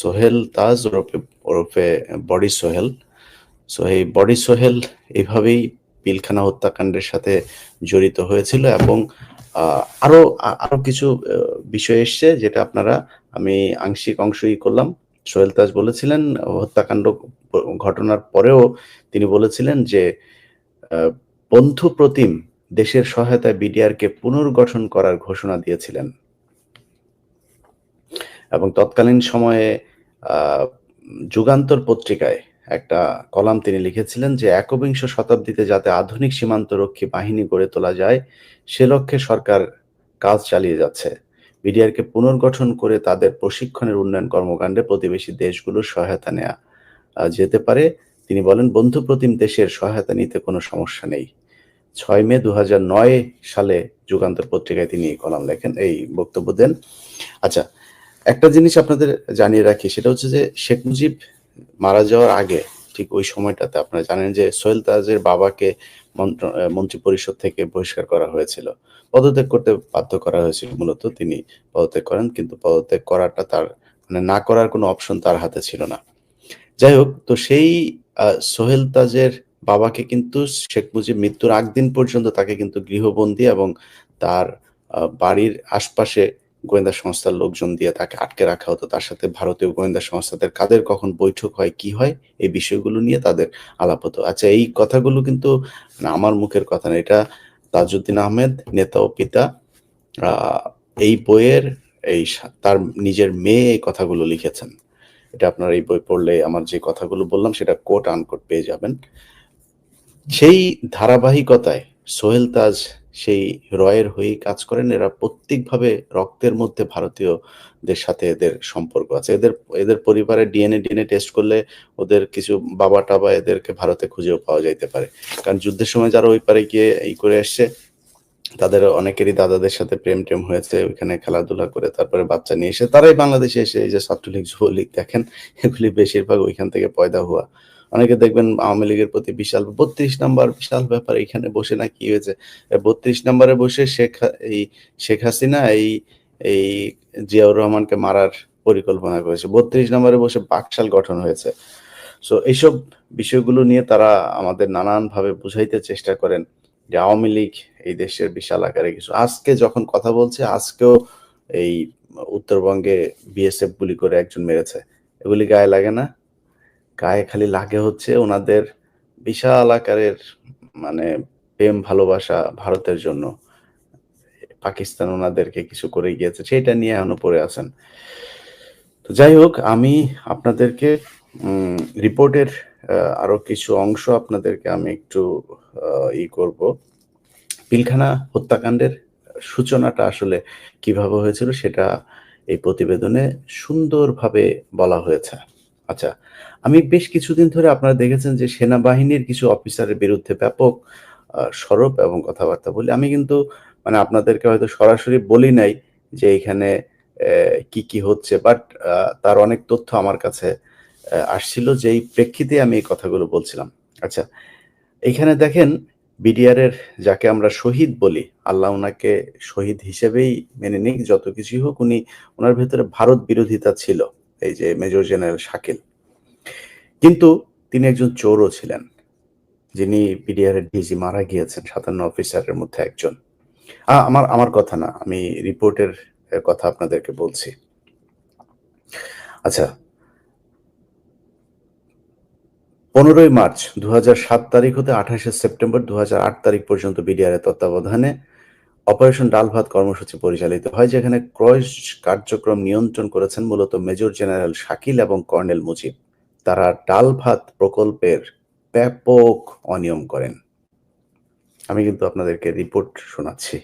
সোহেল তাজ ওরফে ওরফে body Sohel. So এই বডি সোহেল এভাবেই পিলখানা হত্যাকাণ্ডের সাথে জড়িত হয়েছিল এবং আরও আরও কিছু বিষয় এসছে যেটা আপনারা, আমি আংশিক অংশই করলাম। সোহেল তাজ বলেছিলেন, হত্যাকাণ্ড ঘটনার পরেও তিনি বলেছিলেন যে বন্ধু প্রতিম দেশের সহায়তায় বিডিআরকে পুনর্গঠন করার ঘোষণা দিয়েছিলেন। এবং তৎকালীন সময়ে যুগান্তর পত্রিকায় একটা কলাম তিনি লিখেছিলেন যে, একবিংশ শতাব্দীতে যাতে আধুনিক সীমান্তরক্ষী বাহিনী গড়ে তোলা যায়, সে লক্ষ্যে সরকার কাজ চালিয়ে যাচ্ছে। বিডিআরকে পুনর্গঠন করে তাদের প্রশিক্ষণের উন্নয়ন কর্মকাণ্ডে প্রতিবেশী দেশগুলোর সহায়তা নেওয়া যেতে পারে। তিনি বলেন বন্ধু প্রতিম দেশের সহায়তা নিতে কোনো সমস্যা নেই। ছয় মে দু হাজার নয় সালে যুগান্তর পত্রিকায় তিনি কলাম লেখেন, এই বক্তব্য দেন। আচ্ছা একটা জিনিস আপনাদের জানিয়ে রাখি, সেটা হচ্ছে যে শেখ মুজিব মারা যাওয়ার আগে, ঠিক ওই সময়টাতে আপনারা জানেন যে সোহেল তাজের বাবাকে মন্ত্রী পরিষদ থেকে বহিষ্কার করা হয়েছিল। পদত্যাগ করতে বাধ্য করা হয়েছিল, মূলত তিনি পদত্যাগ করেন, কিন্তু পদত্যাগ করাটা তার মানে না করার কোনো অপশন তার হাতে ছিল না। যাই হোক, তো সেই সোহেল তাজের বাবাকে কিন্তু শেখ মুজিব মৃত্যুর আগ দিন পর্যন্ত তাকে কিন্তু গৃহবন্দী এবং তার বাড়ির আশপাশে গোয়েন্দা সংস্থার লোকজন দিয়ে তাকে আটকে রাখা হতো। তার সাথে ভারতীয় গোয়েন্দা সংস্থাদের কাদের কখন বৈঠক হয়, কি হয়, এই বিষয়গুলো নিয়ে তাদের আলাপ হতো। আচ্ছা এই কথাগুলো কিন্তু আমার মুখের কথা না। এটা তাজউদ্দিন আহমেদ, নেতা ও পিতা এই বইয়ের এই তার নিজের মেয়ে এই কথাগুলো লিখেছেন। এটা আপনার এই বই পড়লে আমার যে কথাগুলো বললাম, সেটা কোট আনকোট পেয়ে যাবেন। সেই ধারাবাহিকতায় সোহেল তাজ সেই রয়ের হয়েই কাজ করেন। এরা প্রত্যেকভাবে রক্তের মধ্যে ভারতীয়দের সাথে এদের সম্পর্ক আছে। এদের এদের পরিবারে ডিএনএ ডিএনএ টেস্ট করলে ওদের কিছু বাবা টাবা এদেরকে ভারতে খুঁজেও পাওয়া যাইতে পারে। কারণ যুদ্ধের সময় যারা ওই পারে গিয়ে এই করে আসছে তাদের অনেকেরই দাদাদের সাথে প্রেম টেম হয়েছে, ওইখানে খেলাধুলা করে তারপরে বাচ্চা নিয়ে এসে, তারাই বাংলাদেশে এসে এই যে ছাত্রলীগ যুবলীগ দেখেন, এগুলি বেশিরভাগ ওইখান থেকে পয়দা হওয়া অনেকে দেখবেন আওয়ামী লীগের প্রতি বিশাল, বত্রিশ নাম্বার বিশাল ব্যাপার এখানে বসে না কি হয়েছে? বত্রিশ নাম্বারে বসে শেখ এই শেখ হাসিনা এই এই জিয়াউর রহমানকে মারার পরিকল্পনা করেছে। বত্রিশ নম্বরে বসে বাকশাল গঠন হয়েছে। সো এইসব বিষয়গুলো নিয়ে তারা আমাদের নানানভাবে বুঝাইতে চেষ্টা করেন যে আওয়ামী লীগ এই দেশের বিশাল আকারে কিছু। আজকে যখন কথা বলছে, আজকেও এই উত্তরবঙ্গে বিএসএফ গুলি করে একজন মেরেছে। এগুলি গায়ে লাগে না। গায়ে খালি লাগে হচ্ছে ওনাদের বিশাল আকারের মানে প্রেম, ভালোবাসা ভারতের জন্য। পাকিস্তান ওনাদেরকে কিছু করে গিয়েছে, সেটা নিয়ে এখনও পড়ে আছেন। তো যাই হোক, আমি আপনাদেরকে রিপোর্টের আরও কিছু অংশ আপনাদেরকে আমি একটু ই করব। পিলখানা হত্যাকাণ্ডের সূচনাটা আসলে কীভাবে হয়েছিল সেটা এই প্রতিবেদনে সুন্দরভাবে বলা হয়েছে। আচ্ছা আমি বেশ কিছুদিন ধরে আপনারা দেখেছেন যে সেনাবাহিনীর কিছু অফিসারের বিরুদ্ধে ব্যাপক সরব এবং কথাবার্তা বলি। আমি কিন্তু মানে আপনাদেরকে হয়তো সরাসরি বলি নাই যে এখানে কি কি হচ্ছে, বাট তার অনেক তথ্য আমার কাছে আসছিল যেই প্রেক্ষিতে আমি এই কথাগুলো বলছিলাম। আচ্ছা এখানে দেখেন বিডিআর এর যাকে আমরা শহীদ বলি, আল্লাহ ওনাকে শহীদ হিসেবেই মেনে নিক, যত কিছুই হোক উনি ওনার ভেতরে ভারত বিরোধিতা ছিল। এই যে মেজর জেনারেল শাকিল। কিন্তু তিনি একজন চোরও ছিলেন, যিনি বিডিআর ডিজি মারা গিয়েছেন, সাতান্ন অফিসারের মধ্যে একজন। আমার আমার কথা না, আমি রিপোর্টের কথা আপনাদেরকে বলছি। আচ্ছা পনেরোই মার্চ দু সাত তারিখ হতে আঠাশে সেপ্টেম্বর দু হাজার আট তারিখ পর্যন্ত বিডিআর তত্ত্বাবধানে অপারেশন ডাল ভাত কর্মসূচি পরিচালিত হয়, যেখানে ক্রয় কার্যক্রম নিয়ন্ত্রণ করেছেন মূলত মেজর জেনারেল শাকিল এবং কর্নেল মুজিব। তারা ডাল ভাত প্রকল্পের ব্যাপক অনিয়ম করেন। আমি কিন্তু আপনাদেরকে রিপোর্ট শোনাচ্ছি।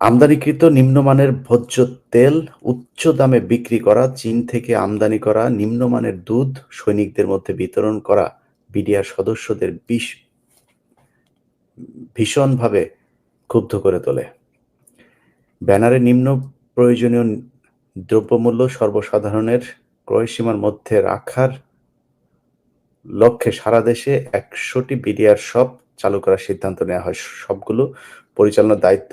আমদানিকৃত নিম্নমানের ভোজ্য তেল উচ্চ দামে বিক্রি করা, চীন থেকে আমদানি করা, নিম্নমানের দুধ সৈনিকদের মধ্যে বিতরণ করা, বিডিআর সদস্যদের বিষ ভীষণভাবে ক্ষুব্ধ করে তোলে। ব্যানারে নিম্ন প্রয়োজনীয় দ্রব্যমূল্য সর্বসাধারণের ক্রয়সীমার মধ্যে রাখার লক্ষ্যে সারা দেশে একশোটি বিডিআর শপ চালু করার সিদ্ধান্ত নেওয়া হয়। সবগুলো পরিচালনার দায়িত্ব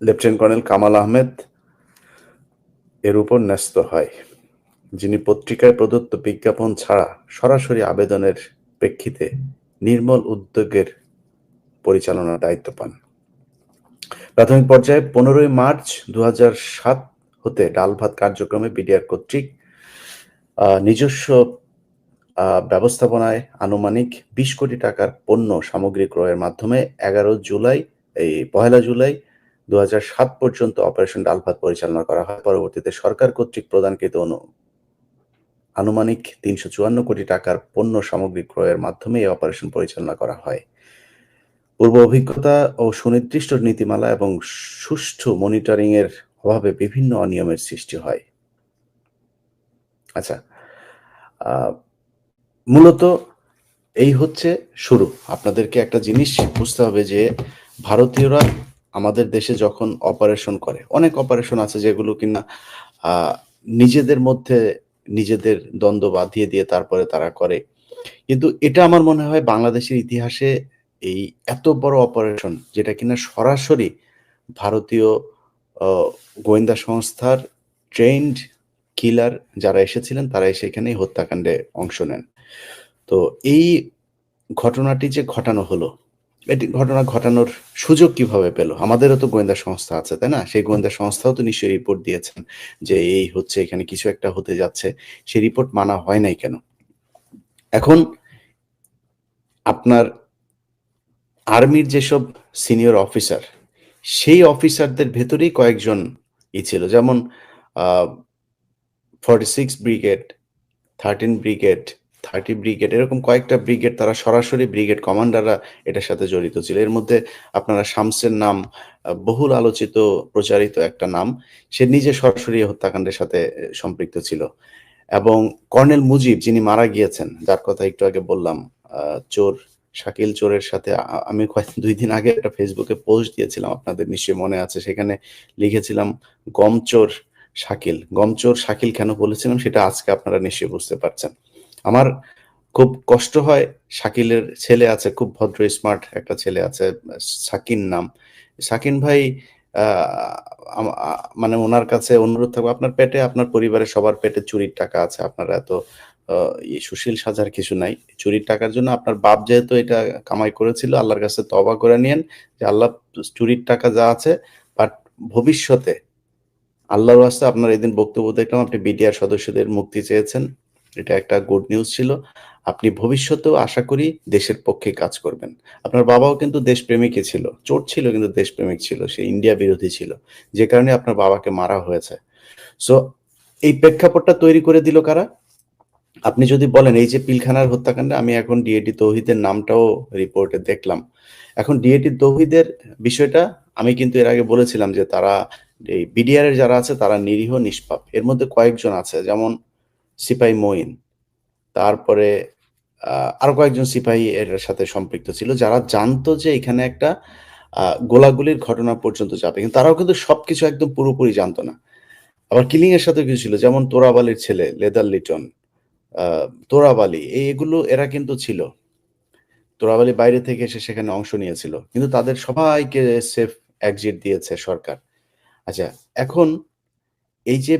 লেফটেন্যান্ট কর্নেল কামাল আহমেদ এর উপর ন্যস্ত হয়, যিনি পত্রিকায় প্রদত্ত বিজ্ঞাপন ছাড়া সরাসরি আবেদনের প্রেক্ষিতে নির্মল উদ্যোগের পরিচালনার দায়িত্ব পান। প্রাথমিক পর্যায়ে পনেরোই মার্চ দু সাত হতে ডাল ভাত কার্যক্রমে বিডিআর কর্তৃক নিজস্ব ব্যবস্থাপনায় আনুমানিক বিশ কোটি টাকার পণ্য সামগ্রী ক্রয়ের মাধ্যমে এগারো জুলাই, এই পহেলা জুলাই দু পর্যন্ত অপারেশন ডাল ভাত পরিচালনা করা হয়। পরবর্তীতে সরকার কর্তৃক প্রদানকৃত আনুমানিক তিনশো চুয়ান্ন কোটি টাকার পণ্য সামগ্রী ক্রয়ের মাধ্যমে এই অপারেশন পরিচালনা করা হয়। পূর্ব অভিজ্ঞতা ও সুনির্দিষ্ট নীতিমালা এবং সুষ্ঠু মনিটরিং এর অভাবে বিভিন্ন অনিয়মের সৃষ্টি হয়। আচ্ছা মূলত এই হচ্ছে শুরু। আপনাদেরকে একটা জিনিস বুঝতে হবে যে ভারতীয়রা আমাদের দেশে যখন অপারেশন করে, অনেক অপারেশন আছে যেগুলো কিনা নিজেদের মধ্যে নিজেদের দ্বন্দ্ব বাঁধিয়ে দিয়ে তারপরে তারা করে। কিন্তু এটা আমার মনে হয় বাংলাদেশের ইতিহাসে এই এত বড় অপারেশন যেটা কিনা সরাসরি ভারতীয় গোয়েন্দা সংস্থার ট্রেন্ড কিলার যারা এসেছিলেন তারা এসে এখানে হত্যাকাণ্ডে অংশ নেন। তো এই ঘটনাটি যে ঘটানো হলো এটি ঘটনা ঘটানোর সুযোগ কীভাবে পেল? আমাদেরও তো গোয়েন্দা সংস্থা আছে, তাই না? সেই গোয়েন্দা সংস্থাও তো নিশ্চয়ই রিপোর্ট দিয়েছেন যে এই হচ্ছে, এখানে কিছু একটা হতে যাচ্ছে। সেই রিপোর্ট মানা হয় নাই কেন? এখন আপনার আর্মির যেসব সিনিয়র অফিসার সেই অফিসারদের ভেতরেই কয়েকজন ই ছিল। যেমন forty six brigade thirteen brigade thirty brigade এরকম কয়েকটা ব্রিগেড তারা সরাসরি ব্রিগেড কমান্ডাররা এটার সাথে জড়িত ছিল। এর মধ্যে আপনারা শামসের নাম বহুল আলোচিত, প্রচারিত একটা নাম, সে নিজে সরাসরি হত্যাকাণ্ডের সাথে সম্পৃক্ত ছিল। এবং কর্নেল মুজিব যিনি মারা গিয়েছেন, যার কথা একটু আগে বললাম চোর, শাকিল চোরের সাথে আমি কয়েক, দুই দিন আগে একটা ফেসবুকে পোস্ট দিয়েছিলাম, আপনাদের নিশ্চয়ই মনে আছে, সেখানে লিখেছিলাম, গম চোর শাকিল। গম চোর শাকিল কেন বলেছিলাম, সেটা আজকে আপনারা নিশ্চয়ই বুঝতে পারছেন। আমার খুব কষ্ট হয় শাকিলের ছেলে আছে, খুব ভদ্র স্মার্ট একটা ছেলে আছে, সাকিন নাম। সাকিন ভাই মানে ওনার কাছে অনুরোধ থাকবে, আপনার পেটে, আপনার পরিবারের সবার পেটে চুরির টাকা আছে, আপনার এত সুশীল সাজার কিছু নাই। চুরির টাকার জন্য আপনার বাপ যেহেতু এটা কামাই করেছিল, আল্লাহর কাছে তবা করে নিয়েন যে আল্লাহ চুরির টাকা যা আছে বাট ভবিষ্যতে আল্লাহর রাস্তা আপনার এদিন বক্তব্য দেখলাম, আপনি বিডিআর সদস্যদের মুক্তি চেয়েছেন। এটা একটা গুড নিউজ ছিল। আপনি ভবিষ্যতেও আশা করি দেশের পক্ষে কাজ করবেন। আপনার বাবাও কিন্তু দেশপ্রেমিকই ছিল। চোট ছিল কিন্তু দেশপ্রেমিক ছিল। সে ইন্ডিয়া বিরোধী ছিল। যে কারণে আপনার বাবাকে মারা হয়েছে। সো এই প্রেক্ষাপটটা তৈরি করে দিল কারা? আপনি যদি বলেন, এই যে পিলখানার হত্যাকাণ্ডে, আমি এখন ডিএডি তৌহিদের নামটাও রিপোর্টে দেখলাম। এখন ডিএডি তৌহিদের বিষয়টা আমি কিন্তু এর আগে বলেছিলাম যে তারা, এই বিডিআর এর যারা আছে, তারা নিরীহ, নিষ্পাপ। এর মধ্যে কয়েকজন আছে। যেমন সিপাহী মঈন। তারপরে আরও কয়েকজন সিপাহী এর সাথে সম্পৃক্ত ছিল, যারা জানতো যে এখানে একটা গোলাগুলির ঘটনা পর্যন্ত যাবে। কিন্তু তারাও কিন্তু সবকিছু একদম পুরোপুরি জানতো না। আবার কিলিং এর সাথে কিছু ছিল, যেমন তোরাবালির ছেলে, লেদার লিটন তোরাবালি এইগুলো এরা কিন্তু ছিল। তোরাবালি বাইরে থেকে এসে সেখানে অংশ নিয়েছিল। কিন্তু তাদের সবাইকে সেফ এক্সিট দিয়েছে সরকার। আচ্ছা এখন এই যে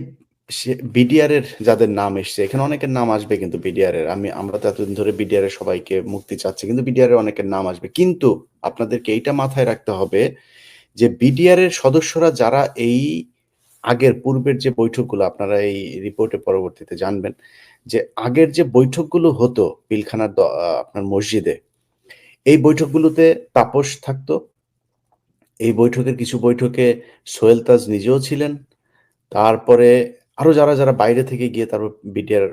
বিডিআর এর যাদের নাম এসছে, এখানে অনেকের নাম আসবে কিন্তু বিডিআর এর আমি, আমরা তো এতদিন ধরে বিডিআর এর সবাইকে মুক্তি চাচ্ছি, কিন্তু বিডিআর এর অনেকের নাম আসবে। কিন্তু আপনাদেরকে এইটা মাথায় রাখতে হবে যে বিডিআর এর সদস্যরা যারা এই আগের পূর্বের যে বৈঠকগুলো, আপনারা এই রিপোর্টে পরবর্তীতে জানবেন, যে আগের যে বৈঠকগুলো হতো পিলখানার আপনার মসজিদে, এই বৈঠকগুলোতে তাপস থাকতো। এই বৈঠকের কিছু বৈঠকে সোহেল তাজ নিজেও ছিলেন। তারপরে আরও যারা যারা বাইরে থেকে গিয়ে তারপর বিডিআর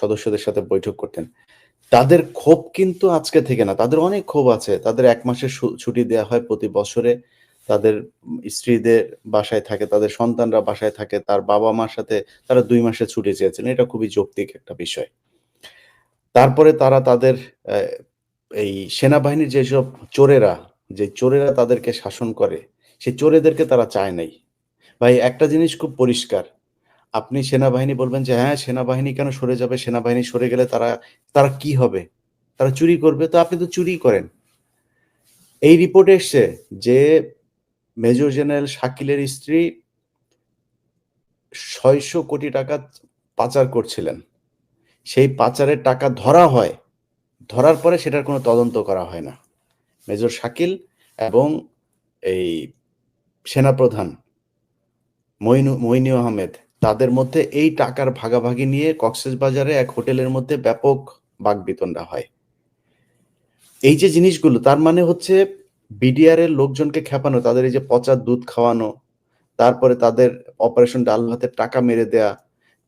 সদস্যদের সাথে বৈঠক করতেন, তাদের ক্ষোভ কিন্তু আজকে থেকে না। তাদের অনেক ক্ষোভ আছে। তাদের এক মাসের ছুটি দেওয়া হয় প্রতি বছরে। তাদের স্ত্রীদের বাসায় থাকে, তাদের সন্তানরা বাসায় থাকে, তার বাবা মার সাথে তারা দুই মাসের ছুটি চেয়েছেন। এটা খুবই যৌক্তিক একটা বিষয়। তারপরে তারা তাদের এই সেনাবাহিনীর যেসব চোরেরা, যে চোরেরা তাদেরকে শাসন করে সেই চোরেদেরকে তারা চায় নাই। ভাই, একটা জিনিস খুব পরিষ্কার। আপনি সেনাবাহিনী বলবেন যে হ্যাঁ সেনাবাহিনী কেন সরে যাবে? সেনাবাহিনী সরে গেলে তারা তারা কি হবে? তারা চুরি করবে? তো আপনি তো চুরি করেন। এই রিপোর্টে এসছে যে, মেজর জেনারেল শাকিলের স্ত্রী ছয়শো কোটি টাকা পাচার করছিলেন। সেই পাচারের টাকা ধরা হয়। ধরার পরে সেটার কোনো তদন্ত করা হয় না। মেজর শাকিল এবং এই সেনাপ্রধান মইনু মইনু আহমেদ তাদের মধ্যে এই টাকার ভাগাভাগি নিয়ে কক্সেস বাজারে এক হোটেলের মধ্যে ব্যাপক বাগবিতণ্ডা হয়। এই যে জিনিসগুলো, তার মানে হচ্ছে বিডিআর এর লোকজনকে খেপানো, তাদের এই যে পচা দুধ খাওয়ানো, তারপরে তাদের অপারেশন ডাল ভাতের টাকা মেরে দেয়া,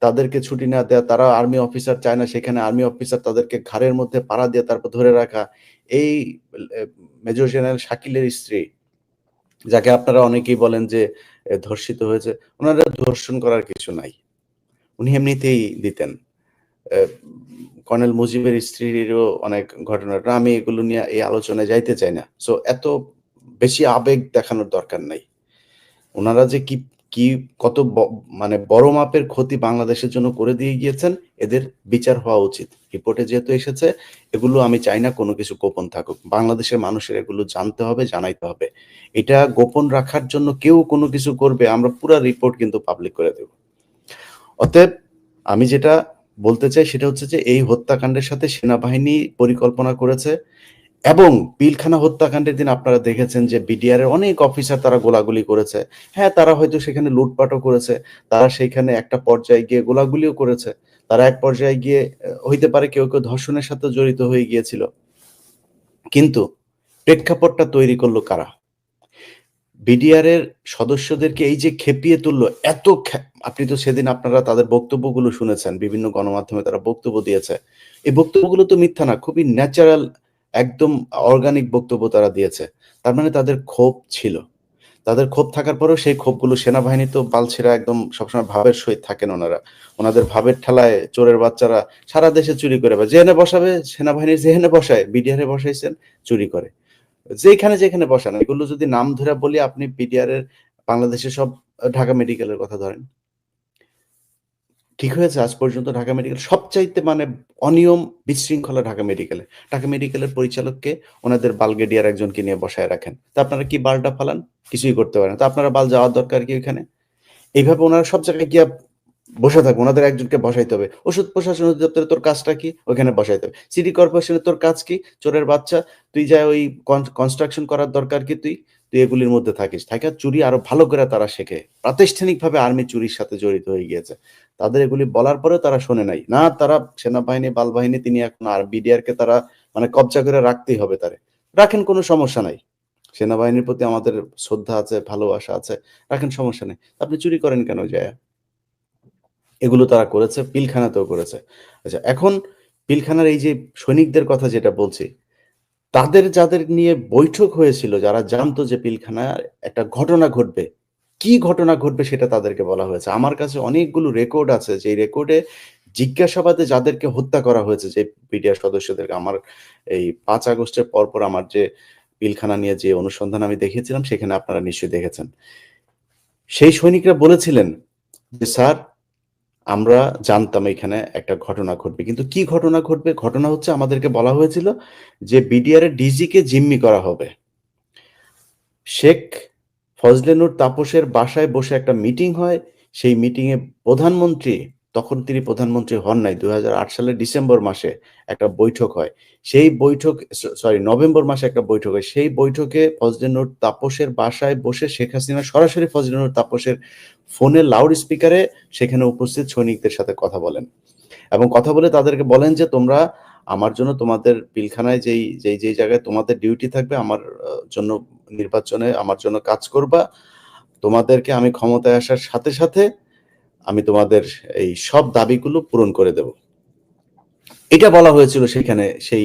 তাদেরকে ছুটি না দেয়া, তারা আর্মি অফিসার চায় না, সেখানে আর্মি অফিসার তাদেরকে ঘাড়ের মধ্যে পাড়া দিয়ে তারপর ধরে রাখা। এই মেজর জেনারেল শাকিলের স্ত্রী, যাকে আপনারা অনেকেই বলেন যে ধর্ষিত হয়েছে। ওনারা ধর্ষণ করার কিছু নাই। উনি এমনিতেই দিতেন। কর্নেল মুজিবের স্ত্রীরও অনেক ঘটনা। ঘটে। আমি এগুলো নিয়ে এই আলোচনায় যাইতে চাই না। সো এত বেশি আবেগ দেখানোর দরকার নাই। ওনারা যে কি কি কত মানে বড় মাপের ক্ষতি বাংলাদেশের জন্য করে দিয়ে গিয়েছেন? এদের বিচার হওয়া উচিত। রিপোর্টে যেহেতু এসেছে, এগুলো আমি চাই না কোনো কিছু গোপন থাকুক। বাংলাদেশের মানুষের এগুলো জানতে হবে, জানাইতে হবে। এটা গোপন রাখার জন্য কেউ কোনো কিছু করবে, আমরা পুরো রিপোর্ট কিন্তু পাবলিক করে দেব। অতএব আমি যেটা বলতে চাই সেটা হচ্ছে যে, এই হত্যাকাণ্ডের সাথে সেনাবাহিনী পরিকল্পনা করেছে। এবং পিলখানা হত্যাকাণ্ডের দিন আপনারা দেখেছেন যে বিডিআর এর অনেক অফিসার তারা গোলাগুলি করেছে। হ্যাঁ তারা হয়তো সেখানে লুটপাটও করেছে। তারা সেখানে একটা পর্যায়ে গিয়ে গোলাগুলিও করেছে। তারা এক পর্যায়ে গিয়ে হইতে পারে কেউ কেউ ধর্ষণের সাথে জড়িত হয়ে গিয়েছিল। কিন্তু প্রেক্ষাপটটা তৈরি করল কারা? বিডিআর এর সদস্যদেরকে এই যে খেপিয়ে তুললো, এত আপনি তো সেদিন আপনারা তাদের বক্তব্যগুলো শুনেছেন, বিভিন্ন গণমাধ্যমে তারা বক্তব্য দিয়েছে। এই বক্তব্যগুলো তো মিথ্যা না, খুবই ন্যাচারাল একদম অর্গানিক বক্তব্য তারা দিয়েছে। তার মানে তাদের ক্ষোভ ছিল। তাদের ক্ষোভ থাকার পরেও সেই ক্ষোভগুলো সেনাবাহিনী তো বালছেরা একদম সবসময় ভাবের সহিত থাকেন ওনারা। ওনাদের ভাবের ঠেলায় চোরের বাচ্চারা সারা দেশে চুরি করে যেখানে বসাবে সেনাবাহিনীর যেখানে বসায় বিডিআর বসাইছেন, চুরি করে। যেখানে যেখানে বসান, এগুলো যদি নাম ধরে বলি, আপনি বিডিআর এর বাংলাদেশের সব ঢাকা মেডিকেলের কথা ধরেন। ঠিক হয়েছে, আজ পর্যন্ত ঢাকা মেডিকেল সবচাইতে মানে অনিয়ম বিশৃঙ্খলা ঢাকা মেডিকেলে। ঢাকা মেডিকেলের পরিচালককে ওনাদের বালগেডিয়ার একজনকে নিয়ে বসায় রাখেন। তা আপনারা কি বালটা ফালান? কিছুই করতে পারেন তা আপনারা বাল যাওয়ার দরকার কি ওইখানে? এইভাবে ওনারা সব জায়গায় গিয়ে বসে থাকবে। ওনাদের একজনকে বসাইতে হবে। ওষুধ প্রশাসন অধিদপ্তরে তোর কাজটা কি? ওইখানে বসাইতে হবে। সিটি কর্পোরেশনের তোর কাজ কি? চোরের বাচ্চা, তুই যা ওই কনস্ট্রাকশন করার দরকার কি তুই? তুই এগুলির মধ্যে থাকিস। থাকে চুরি আরও ভালো করে তারা শেখে। প্রাতিষ্ঠানিকভাবে আর্মি চুরির সাথে জড়িত হয়ে গিয়েছে। তাদের এগুলি বলার পরেও তারা শোনে নাই। না, তারা সেনাবাহিনী, বালবাহিনী, তিনি এখন আর বিডিআর কে তারা মানে কবজা করে রাখতেই হবে তারে। রাখেন, কোনো সমস্যা নাই। সেনাবাহিনীর প্রতি আমাদের শ্রদ্ধা আছে, ভালোবাসা আছে, রাখেন, সমস্যা নেই। আপনি চুরি করেন কেন যায় এগুলো তারা করেছে, পিলখানাতেও করেছে। আচ্ছা এখন পিলখানার এই যে সৈনিকদের কথা যেটা বলছি তাদের যাদের নিয়ে বৈঠক হয়েছিল, যারা জানতো যে পিলখানায় একটা ঘটনা ঘটবে, কি ঘটনা ঘটবে সেটা তাদেরকে বলা হয়েছে। আমার কাছে অনেকগুলো রেকর্ড আছে, যে রেকর্ডে জিজ্ঞাসাবাদে যাদেরকে হত্যা করা হয়েছে, যে পিডিআর সদস্যদেরকে, আমার এই পাঁচ আগস্টের পরপর আমার যে পিলখানা নিয়ে যে অনুসন্ধান আমি দেখেছিলাম সেখানে আপনারা নিশ্চয়ই দেখেছেন। সেই সৈনিকরা বলেছিলেন যে, স্যার আমরা জানতাম এখানে একটা ঘটনা ঘটবে। কিন্তু কি ঘটনা ঘটবে? ঘটনা হচ্ছে আমাদেরকে বলা হয়েছিল যে বিডিআর ডিজিকে ডিজি কে জিম্মি করা হবে। শেখ ফজলেনুর তাপসের বাসায় বসে একটা মিটিং হয়। সেই মিটিংয়ে প্রধানমন্ত্রী তখন তিনি প্রধানমন্ত্রী হন নাই। দু হাজার আট সালের ডিসেম্বর মাসে একটা বৈঠক হয়। সেই বৈঠক সরি, নভেম্বর মাসে একটা বৈঠক হয়। সেই বৈঠকে ফজলেনুর তাপসের বাসায় বসে শেখ হাসিনা সরাসরি ফজলেনুর তাপসের ফোনের লাউড স্পিকারে সেখানে উপস্থিত সৈনিকদের সাথে কথা বলেন। এবং কথা বলে তাদেরকে বলেন যে, তোমরা আমার জন্য তোমাদের পিলখানায় যেই যেই যেই জায়গায় তোমাদের ডিউটি থাকবে, আমার জন্য নির্বাচনে আমার জন্য কাজ করবা। তোমাদেরকে আমি ক্ষমতায় আসার সাথে সাথে আমি তোমাদের এই সব দাবিগুলো পূরণ করে দেব। এটা বলা হয়েছিল সেখানে সেই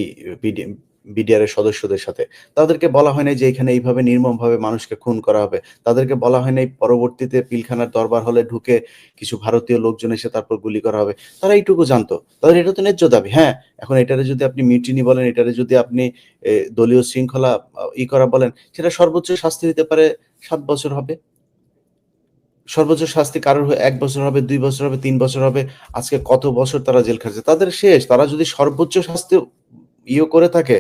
বিডিআর এর সদস্যদের সাথে। তাদেরকে বলা হয় না যে এখানে এইভাবে নির্মমভাবে মানুষকে খুন করা হবে। তাদেরকে বলা হয় না পরবর্তীতে পিলখানার দরবার হলে ঢুকে কিছু ভারতীয় লোকজন এসে তারপর গুলি করা হবে। তারা এইটুকু জানতো। তাদের এটা তো ন্যায্য দাবি। হ্যাঁ এখন এটারে যদি আপনি মিউটিনি বলেন, এটারে যদি আপনি দলীয় শৃঙ্খলা ই করা বলেন, সেটা সর্বোচ্চ শাস্তি দিতে পারে সাত বছর হবে। সর্বোচ্চ শাস্তি কারোর হয়ে এক বছর হবে দুই বছর হবে তিন বছর হবে আজকে কত বছর তারা জেল খাটছে তাদের শেষ তারা যদি সর্বোচ্চ শাস্তি ইয়ে করে থাকে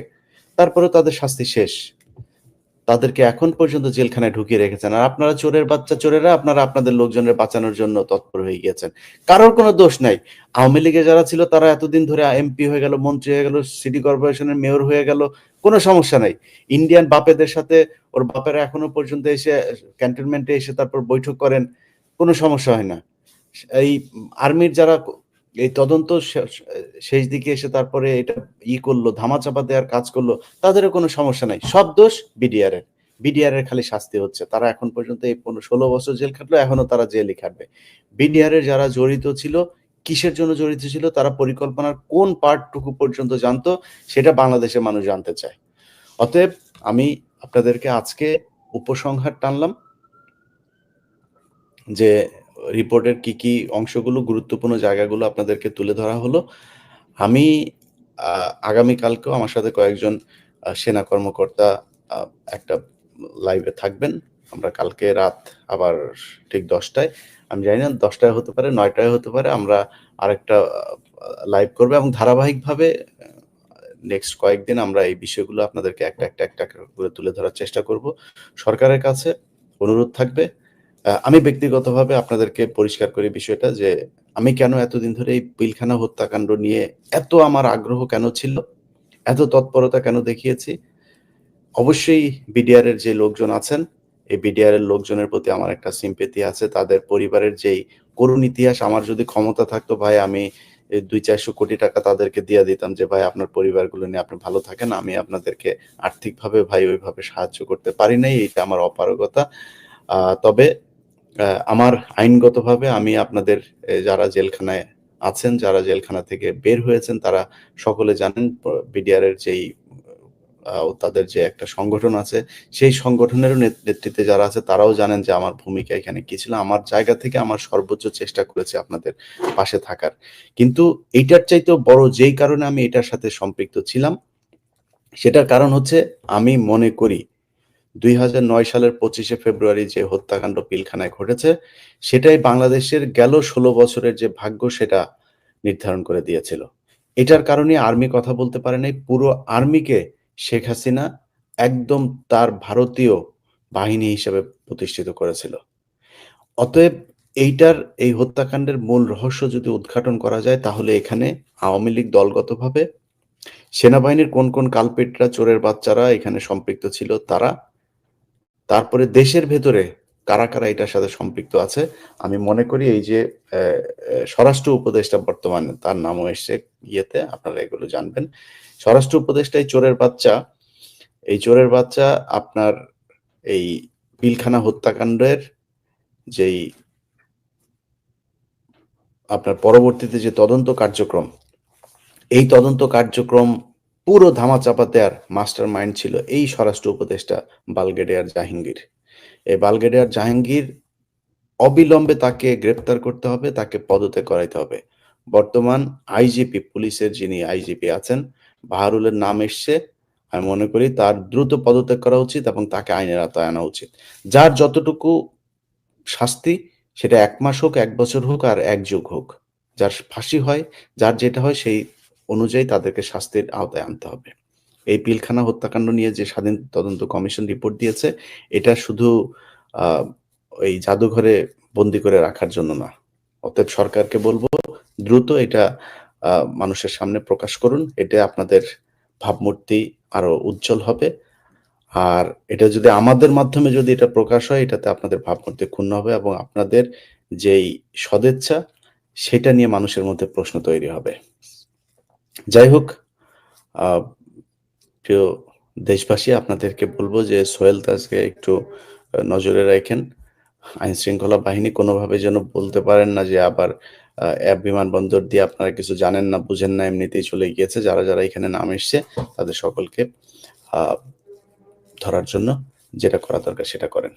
তারপরে তাদের শাস্তি শেষ তাদেরকে এখন পর্যন্ত জেলখানায় ঢুকিয়ে রেখেছেন। আর আপনারা চোরের বাচ্চা চোরেরা আপনারা আপনাদের লোকজনের বাঁচানোর জন্য তৎপর হয়ে গিয়েছেন। কারোর কোনো দোষ নাই। আওয়ামী লীগে যারা ছিল তারা এতদিন ধরে এমপি হয়ে গেল, মন্ত্রী হয়ে গেল, সিটি কর্পোরেশনের মেয়র হয়ে গেল। কোনো সমস্যা নাই। ইন্ডিয়ান বাপেদের সাথে ওর বাপেরা এখনও পর্যন্ত এসে ক্যান্টনমেন্টে এসে তারপর বৈঠক করেন। কোনো সমস্যা হয় না। এই আর্মির যারা এই তদন্ত শেষ দিকে এসে তারপরে এটা ই করল, ধামাচাপা দেওয়ার কাজ করল, তাদেরও কোনো সমস্যা নাই সব দোষ বিডিআর এর বিডিআর এর খালি শাস্তি হচ্ছে তারা এখন পর্যন্ত এই পনেরো, ষোলো বছর জেল খাটলো এখনও তারা জেলই খাটবে বিডিআর এর যারা জড়িত ছিল, কিসের জন্য জড়িত ছিল, তারা পরিকল্পনার কোন পার্টটুকু পর্যন্ত জানতো, সেটা বাংলাদেশের মানুষ জানতে চায় অতএব আমি আপনাদেরকে আজকে উপসংহার টানলাম যে রিপোর্টের কি কি অংশগুলো, গুরুত্বপূর্ণ জায়গাগুলো আপনাদেরকে তুলে ধরা হলো। আমি আগামীকালকেও আমার সাথে কয়েকজন সেনা কর্মকর্তা একটা লাইভে থাকবেন। আমরা কালকে রাত আবার ঠিক দশটায়, আমি জানি না দশটায় হতে পারে, নয়টায় হতে পারে, আমরা আরেকটা লাইভ করবে এবং ধারাবাহিকভাবে নেক্সট কয়েকদিন আমরা এই বিষয়গুলো আপনাদেরকে একটা একটা একটা করে তুলে ধরার চেষ্টা করব। সরকারের কাছে অনুরোধ থাকবে। আমি ব্যক্তিগতভাবে আপনাদেরকে পরিষ্কার করি বিষয়টা যে আমি কেন এতদিন ধরে এই পিলখানা হত্যাকাণ্ড নিয়ে এত আমার আগ্রহ কেন ছিল? এত তৎপরতা কেন দেখিয়েছি? অবশ্যই বিডিআর এর যে লোকজন আছেন, এই বিডিআর এর লোকজনের প্রতি আমার একটা সিম্পেতি আছে। তাদের পরিবারের যেই করুণ ইতিহাস, আমার যদি ক্ষমতা থাকতো ভাই, আমি দুই চারশো কোটি টাকা তাদেরকে দিয়ে দিতাম যে, ভাই, আপনার পরিবারগুলো নিয়ে আপনি ভালো থাকেন, আমি আপনাদেরকে আর্থিকভাবে ভাই ওইভাবে সাহায্য করতে পারি নাই, এটা আমার অপারগতা। তবে আমার আইনগতভাবে আমি আপনাদের যারা জেলখানায় আছেন, যারা জেলখানা থেকে বের হয়েছেন, তারা সকলে জানেন বিডিআর এর যেই তাদের যে একটা সংগঠন আছে, সেই সংগঠনেরও নেতৃত্বে যারা আছে, তারাও জানেন যে আমার ভূমিকা এখানে কি ছিল। আমার জায়গা থেকে আমার সর্বোচ্চ চেষ্টা করেছে আপনাদের পাশে থাকার। কিন্তু এইটার চাইতেও বড় যেই কারণে আমি এটার সাথে সম্পৃক্ত ছিলাম, সেটার কারণ হচ্ছে আমি মনে করি দুই নয় সালের পঁচিশে ফেব্রুয়ারি যে হত্যাকাণ্ড পিলখানায় ঘটেছে, সেটাই বাংলাদেশের গেল ষোলো বছরের যে ভাগ্য, সেটা নির্ধারণ করে দিয়েছিল। এটার কারণে আর্মি কথা বলতে পারে নাই, পুরো আর্মিকে শেখ হাসিনা একদম তার ভারতীয় বাহিনী হিসেবে প্রতিষ্ঠিত করেছিল। অতএব এইটার, এই হত্যাকাণ্ডের মূল রহস্য যদি উদ্ঘাটন করা যায়, তাহলে এখানে আওয়ামী লীগ দলগতভাবে সেনাবাহিনীর কোন কোন কালপেটরা, চোরের বাচ্চারা এখানে সম্পৃক্ত ছিল তারা, তারপরে দেশের ভেতরে কারা কারা এটার সাথে সম্পৃক্ত আছে, আমি মনে করি এই যে স্বরাষ্ট্র উপদেষ্টা বর্তমানে তার নামও এসছে ইয়েতে, আপনারা এগুলো জানবেন। স্বরাষ্ট্র উপদেষ্টা এই চোরের বাচ্চা। এই চোরের বাচ্চা আপনার এই পিলখানা হত্যাকাণ্ডের যেই আপনার পরবর্তীতে যে তদন্ত কার্যক্রম, এই তদন্ত কার্যক্রম পুরো ধামাচাপা দেওয়ার মাস্টার মাইন্ড ছিল এই স্বরাষ্ট্র উপদেষ্টা বালগেডিয়ার জাহাঙ্গীর। এই বালগেডিয়ার জাহাঙ্গীর অবিলম্বে তাকে গ্রেপ্তার করতে হবে, তাকে পদত্যাগ করাইতে হবে। বর্তমান আইজিপি, পুলিশের যিনি আইজিপি আছেন বাহারুলের নাম এসছে। আমি মনে করি তার দ্রুত পদত্যাগ করা উচিত এবং তাকে আইনের আওতায় আনা উচিত। যার যতটুকু শাস্তি, সেটা এক মাস হোক, এক বছর হোক আর এক যুগ হোক। যার ফাঁসি হয়, যার যেটা হয়, সেই অনুযায়ী তাদেরকে শাস্তির আওতায় আনতে হবে। এই পিলখানা হত্যাকাণ্ড নিয়ে যে স্বাধীন তদন্ত কমিশন রিপোর্ট দিয়েছে, এটা শুধু ওই জাদুঘরে বন্দি করে রাখার জন্য না। অতএব সরকারকে বলব, দ্রুত এটা মানুষের সামনে প্রকাশ করুন। এটা আপনাদের ভাবমূর্তি আরও উজ্জ্বল হবে। আর এটা যদি আমাদের মাধ্যমে যদি এটা প্রকাশ হয়, এটাতে আপনাদের ভাবমূর্তি ক্ষুণ্ণ হবে এবং আপনাদের যেই সদেচ্ছা, সেটা নিয়ে মানুষের মধ্যে প্রশ্ন তৈরি হবে। যাই হোক প্রিয় দেশবাসী, আপনাদেরকে বলব যে সোহেল দাসকে একটু নজরে রাখেন। আইন শৃঙ্খলা বাহিনী কোনোভাবে যেন বলতে পারেন না যে আবার বিমানবন্দর দিয়ে আপনারা কিছু জানেন না, বুঝেন না, এমনিতেই চলে গিয়েছে। যারা যারা এখানে নাম এসছে, তাদের সকলকে ধরার জন্য যেটা করা দরকার সেটা করেন।